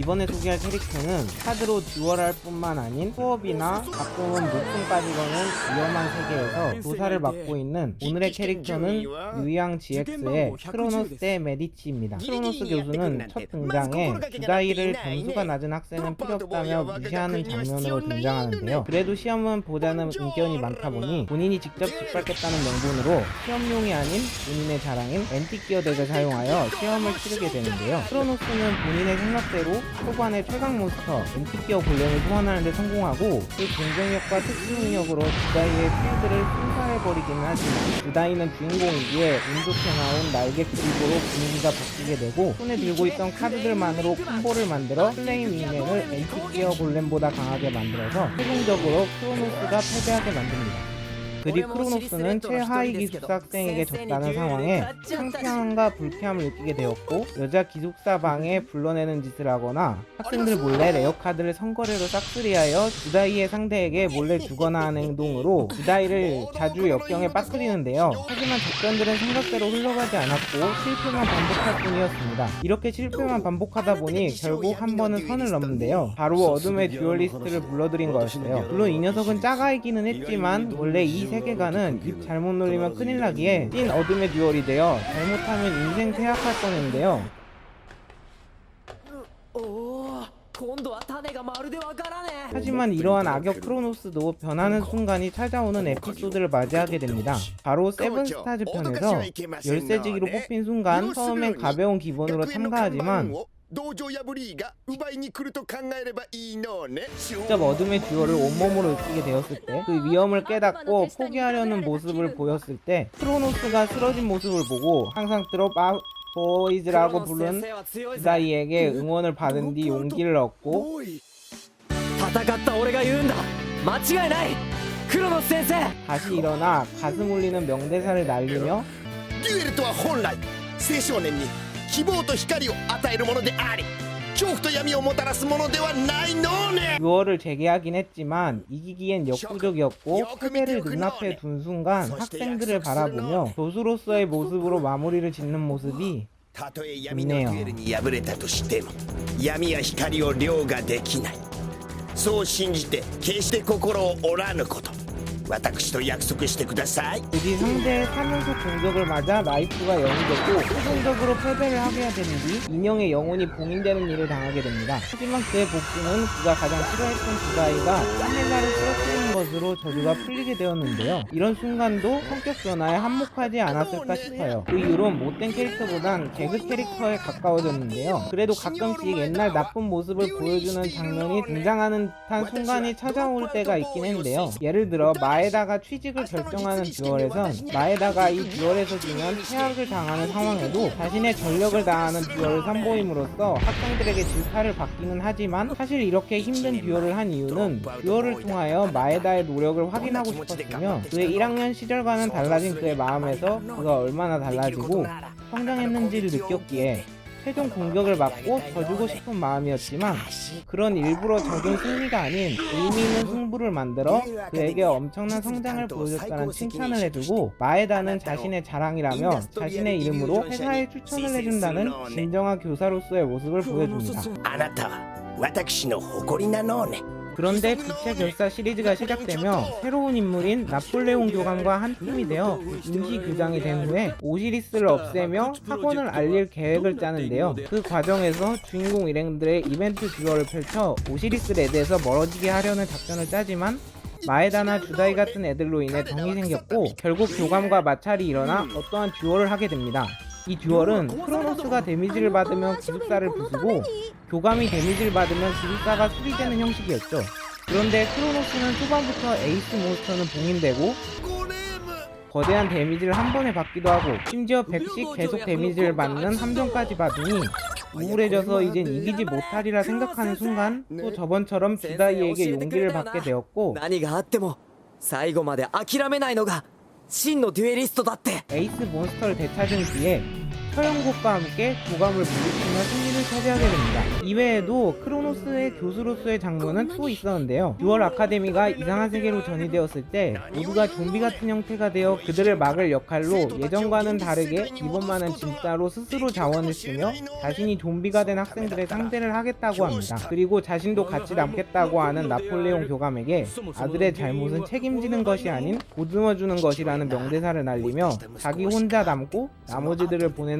이번에 소개할 캐릭터는 카드로 듀얼할 뿐만 아닌 수업이나 가끔은 목숨까지 거는 위험한 세계에서 조사를 맡고 있는 오늘의 캐릭터는 유양 GX의 크로노스 대 메디치입니다. 크로노스 교수는 첫 등장에 주다이를 점수가 낮은 학생은 필요 없다며 무시하는 장면으로 등장하는데요. 그래도 시험은 보다는 의견이 많다 보니 본인이 직접 짓밟겠다는 명분으로 시험용이 아닌 본인의 자랑인 앤티기어 덱을 사용하여 시험을 치르게 되는데요. 크로노스는 본인의 생각대로 초반에 최강 몬스터 앤티기어 골렘을 소환하는 데 성공하고 그 공격력과 특수 능력으로 주다이의 필드를 순사해버리기는 하지만 주다이는 주인공이기에 운 좋게 나온 날개 크리보로 분위기가 바뀌게 되고 손에 들고 있던 카드들만으로 콤보를 만들어 플레임 윙맨을 앤티기어 골렘보다 강하게 만들어서 최종적으로 크로노스가 패배하게 만듭니다. 그리 크로노스는 최하위 기숙사 학생에게 졌다는 상황에 창피함과 불쾌함을 느끼게 되었고 여자 기숙사 방에 불러내는 짓을 하거나 학생들 몰래 레어 카드를 선거래로 싹쓸이하여 주다이의 상대에게 몰래 주거나 하는 행동으로 주다이를 자주 역경에 빠뜨리는데요. 하지만 작전들은 생각대로 흘러가지 않았고 실패만 반복할 뿐이었습니다. 이렇게 실패만 반복하다 보니 결국 한 번은 선을 넘는데요. 바로 어둠의 듀얼리스트를 불러들인 거였어요. 물론 이 녀석은 짜가이기는 했지만 원래 이 세계관은 입 잘못 놀리면 큰일 나기에 찐 어둠의 듀얼이 되어 잘못하면 인생 퇴학할 뻔했는데요. おお今度は種がまるでわからねえ 하지만 이러한 악역 크로노스도 변하는 순간이 찾아오는 에피소드를 맞이하게 됩니다. 바로 세븐스타즈 편에서 열쇠지기로 뽑힌 순간 처음엔 가벼운 기본으로 참가하지만 道場破りが奪いに来ると考えればいいのね 직접 어둠의 듀얼을 온몸으로 느끼게 되었을 때 그 위험을 깨닫고 포기하려는 모습을 보였을 때 크로노스가 쓰러진 모습을 보고 항상 들어봐 보이즈라고 クロノス 부른 先生は強いぜ 주다이에게 응원을 받은 뒤 용기를 얻고 おい戦った俺が言うんだ間違いないクロノス先生 다시 일어나 가슴 울리는 명대사를 날리며 デュエルとは本来青少年に 希望と光を与えるものであり恐怖と闇をもたらすものではないのね 듀얼을 재개하긴 했지만 이기기엔 역부족이었고 패배를 눈앞에 둔 순간 학생들을 바라보며 교수로서의 모습으로 마무리를 짓는 모습이 たとえ闇のデュエルに敗れたとしても闇や光を凌駕できないそう信じて決して心を折らぬこと 私と約束してください 그뒤 상대의 3연속 공격을 맞아 라이프가 0이 됐고 최종적으로 패배를 하게 된 뒤 인형의 영혼이 봉인되는 일을 당하게 됩니다. 하지만 그의 복수는 그가 가장 싫어했던 주다이가 카멜라를 쓰러뜨린 것으로 저주가 풀리게 되었는데요. 이런 순간도 성격 변화에 한몫하지 않았을까 싶어요. 그 이후로 못된 캐릭터보단 개그 캐릭터에 가까워졌는데요. 그래도 가끔씩 옛날 나쁜 모습을 보여주는 장면이 등장하는 듯한 순간이 찾아올 때가 있긴 했는데요. 예를 들어 마 에다가 취직을 결정하는 듀얼에선 마에다가 이 듀얼에서 지면 퇴학을 당하는 상황에도 자신의 전력을 다하는 듀얼을 선보임으로써 학생들에게 질타를 받기는 하지만 사실 이렇게 힘든 듀얼을 한 이유는 듀얼을 통하여 마에다의 노력을 확인하고 싶었으며 그의 1학년 시절과는 달라진 그의 마음에서 그가 얼마나 달라지고 성장했는지를 느꼈기에 최종 공격을 막고 져주고 싶은 마음이었지만 그런 일부러 져준 승리가 아닌 의미 있는 승부를 만들어 그에게 엄청난 성장을 보여줬다는 칭찬을 해주고 마에다는 자신의 자랑이라며 자신의 이름으로 회사에 추천을 해준다는 진정한 교사로서의 모습을 보여줍니다. 그런데 국제 결사 시리즈가 시작되며 새로운 인물인 나폴레옹 교감과 한 팀이 되어 임시 교장이 된 후에 오시리스를 없애며 학원을 알릴 계획을 짜는데요. 그 과정에서 주인공 일행들의 이벤트 듀얼을 펼쳐 오시리스 레드에서 멀어지게 하려는 작전을 짜지만 마에다나 주다이 같은 애들로 인해 병이 생겼고 결국 교감과 마찰이 일어나 어떠한 듀얼을 하게 됩니다. 이 듀얼은 크로노스가 데미지를 받으면 기숙사를 부수고 교감이 데미지를 받으면 기숙사가 수리되는 형식이었죠. 그런데 크로노스는 초반부터 에이스 몬스터는 봉인되고 거대한 데미지를 한 번에 받기도 하고 심지어 100씩 계속 데미지를 받는 함정까지 받으니 우울해져서 이젠 이기지 못하리라 생각하는 순간 또 저번처럼 주다이에게 용기를 받게 되었고 何があっても最後まで諦めないのが真のデュエリストだって 에이스 몬스터를 되찾은 뒤에 처형곡과 함께 교감을 물리치며 승리를 차지하게 됩니다. 이외에도 크로노스의 교수로서의 장면은 또 있었는데요. 6월 아카데미가 이상한 세계로 전이되었을 때 모두가 좀비 같은 형태가 되어 그들을 막을 역할로 예전과는 다르게 이번만은 진짜로 스스로 자원을 쓰며 자신이 좀비가 된 학생들의 상대를 하겠다고 합니다. 그리고 자신도 같이 남겠다고 하는 나폴레옹 교감에게 아들의 잘못은 책임지는 것이 아닌 보듬어주는 것이라는 명대사를 날리며 자기 혼자 남고 나머지들을 보내는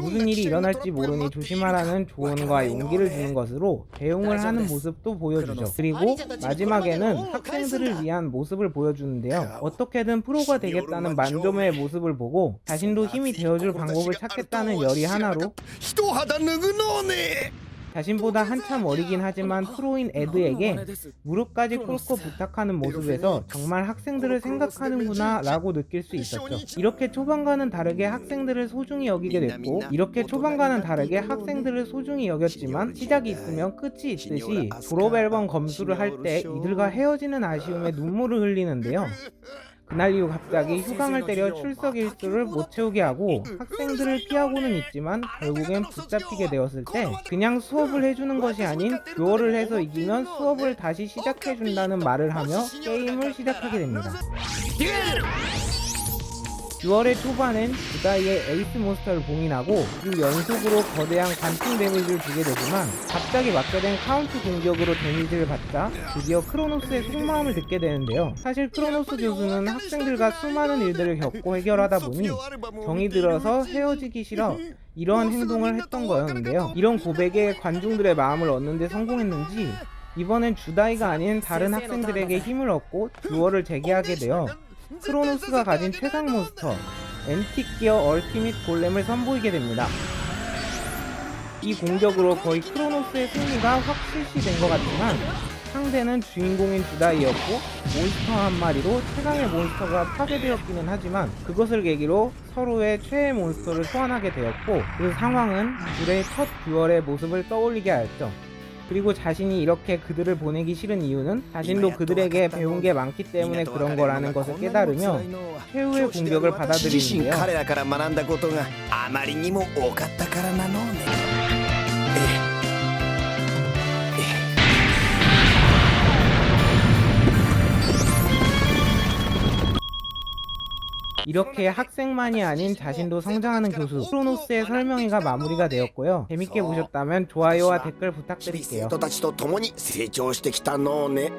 무슨 일이 일어날지 모르니 조심하라는 조언과 용기를 주는 것으로 대응을 하는 모습도 보여주죠. 그리고 마지막에는 학생들을 위한 모습을 보여주는데요. 어떻게든 프로가 되겠다는 만조매의 모습을 보고 자신도 힘이 되어줄 방법을 찾겠다는 열이 하나로 자신보다 한참 어리긴 하지만 프로인 에드에게 무릎까지 꿇고 부탁하는 모습에서 정말 학생들을 생각하는구나 라고 느낄 수 있었죠. 이렇게 초반과는 다르게 학생들을 소중히 여기게 됐고 이렇게 초반과는 다르게 학생들을 소중히 여겼지만 시작이 있으면 끝이 있듯이 졸업 앨범 검수를 할 때 이들과 헤어지는 아쉬움에 눈물을 흘리는데요. 그날 이후 갑자기 휴강을 때려 출석 일수를 못 채우게 하고 학생들을 피하고는 있지만 결국엔 붙잡히게 되었을 때 그냥 수업을 해주는 것이 아닌 듀얼을 해서 이기면 수업을 다시 시작해준다는 말을 하며 게임을 시작하게 됩니다. 듀얼의 초반엔 주다이의 에이스 몬스터를 봉인하고 그 연속으로 거대한 관통 데미지를 주게 되지만 갑자기 맞게 된 카운트 공격으로 데미지를 받자 드디어 크로노스의 속마음을 듣게 되는데요. 사실 크로노스 교수는 학생들과 수많은 일들을 겪고 해결하다 보니 정이 들어서 헤어지기 싫어 이러한 행동을 했던 거였는데요. 이런 고백에 관중들의 마음을 얻는데 성공했는지 이번엔 주다이가 아닌 다른 학생들에게 힘을 얻고 듀얼을 재개하게 되어 크로노스가 가진 최강 몬스터 앤틱기어 얼티밋 골렘을 선보이게 됩니다. 이 공격으로 거의 크로노스의 승리가 확 실시된 것 같지만 상대는 주인공인 주다이였고 몬스터 한 마리로 최강의 몬스터가 파괴되었기는 하지만 그것을 계기로 서로의 최애 몬스터를 소환하게 되었고 그 상황은 둘의 첫 듀얼의 모습을 떠올리게 하였죠. 그리고 자신이 이렇게 그들을 보내기 싫은 이유는 자신도 그들에게 배운 게 많기 때문에 그런 거라는 것을 깨달으며 최후의 공격을 받아들이는데요. 이렇게 학생만이 아닌 자신도 성장하는 교수 크로노스의 설명회가 마무리가 되었고요. 재밌게 보셨다면 좋아요와 댓글 生 부탁드릴게요.